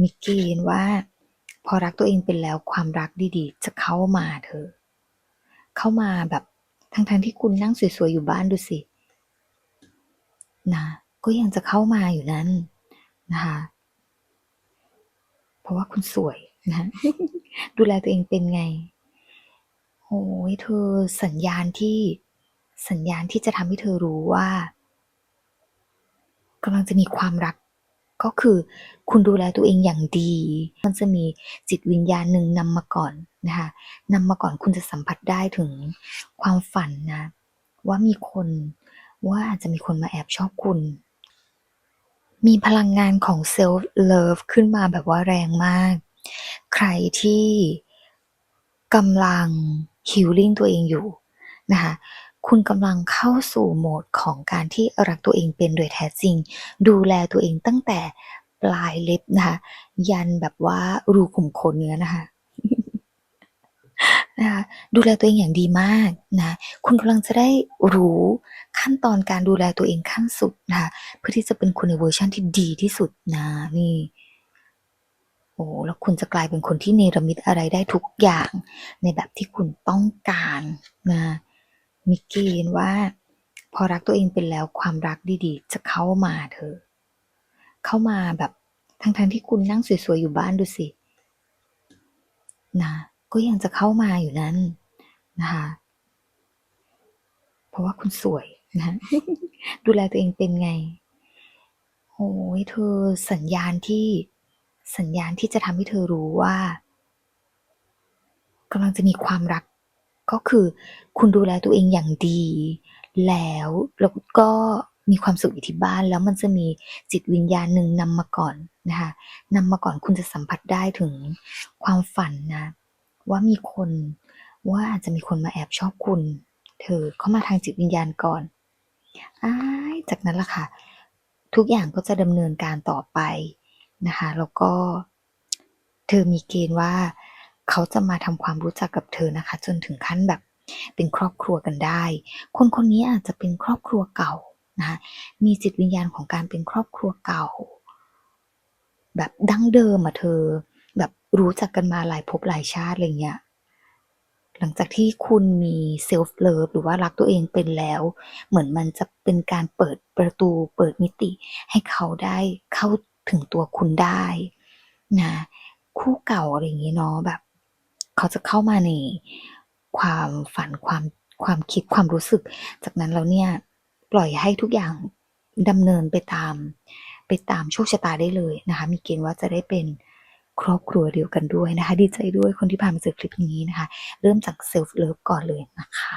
มีเกณฑ์ว่า พอรักตัวเองเป็นแล้วความรักดีๆ จะเข้ามาเธอ เข้ามาแบบทั้งๆที่คุณนั่งสวยๆอยู่บ้านดูสิ นะ ก็ยังจะเข้ามาอยู่นั้นนะคะเพราะว่าคุณสวยนะดูแลตัวเองเป็นไงโอ้ยเธอสัญญาณที่สัญญาณที่จะทำให้เธอรู้ว่ากำลังจะมีความรัก ก็คือคุณดูแลตัวเองอย่างดี มันจะมีจิตวิญญาณหนึ่งนำมาก่อนนะคะนำมาก่อนคุณจะสัมผัสได้ถึงความฝันนะ ว่ามีคนว่าอาจจะมีคนมาแอบชอบคุณ มีพลังงานของ self love ขึ้นมาแบบว่าแรงมาก ใครที่กำลัง healing ตัวเองอยู่นะคะ คุณกำลังเข้าสู่โหมดของการที่รักตัวเองเป็นโดยแท้จริง ดูแลตัวเองตั้งแต่ปลายเล็บนะคะ ยันแบบว่ารูขุมขนเนื้อนะคะนะคะดูแลตัวเองอย่างดีมากนะคุณกำลังจะได้รู้ขั้นตอนการดูแลตัวเองขั้นสุดนะคะเพื่อที่จะเป็นคุณในเวอร์ชันที่ดีที่สุดนะนี่โอ้แล้วคุณจะกลายเป็นคนที่เนรมิตอะไรได้ทุกอย่างในแบบที่คุณต้องการนะ มีเกณฑ์ว่า พอรักตัวเองเป็นแล้วความรักดีๆ จะเข้ามาเธอ เข้ามาแบบทั้งๆที่คุณนั่งสวยๆอยู่บ้านดูสิ นะ ก็ยังจะเข้ามาอยู่นั้นนะคะเพราะว่าคุณสวยนะ ดูแลตัวเองเป็นไงโอ้ยเธอสัญญาณที่สัญญาณที่จะทำให้เธอรู้ว่ากำลังจะมีความรัก ก็คือคุณดูแลตัวเองอย่างดี แล้วแล้วก็มีความสุขอยู่ที่บ้านแล้วมันจะมีจิตวิญญาณหนึ่งนำมาก่อนนะคะนำมาก่อนคุณจะสัมผัสได้ถึงความฝันนะ ว่ามีคนว่าอาจจะมีคนมาแอบชอบคุณ เธอเข้ามาทางจิตวิญญาณก่อนอ้ายจากนั้นล่ะค่ะ ทุกอย่างก็จะดำเนินการต่อไปนะคะ แล้วก็เธอมีเกณฑ์ว่า เขาจะมาทำความรู้จักกับเธอนะคะ จนถึงขั้นแบบเป็นครอบครัวกันได้ คนคนนี้อาจจะเป็นครอบครัวเก่านะะมีจิตวิญญาณของการเป็นครอบครัวเก่า แบบดั้งเดิมอะเธอ แบบรู้จักกันมาหลายภพหลายชาติอะไรเงี้ยหลังจากที่คุณมีเซลฟ์เลิฟหรือว่ารักตัวเองเป็นแล้ว เหมือนมันจะเป็นการเปิดประตูเปิดมิติ ให้เขาได้เข้าถึงตัวคุณได้นะคู่เก่าอะไรอย่างเงี้ยเนาะแบบ เขาจะเข้ามาในความฝันความความคิดความรู้สึก จากนั้นแล้วเนี่ยปล่อยให้ทุกอย่างดำเนินไปตาม ไปตามโชคชะตาได้เลยนะคะ มีเกณฑ์ว่าจะได้เป็นครอบครัวเดียวกันด้วยนะคะ ดีใจด้วยคนที่พามาเจอคลิปนี้นะคะ เริ่มจากเซลฟ์เลิฟก่อนเลยนะคะ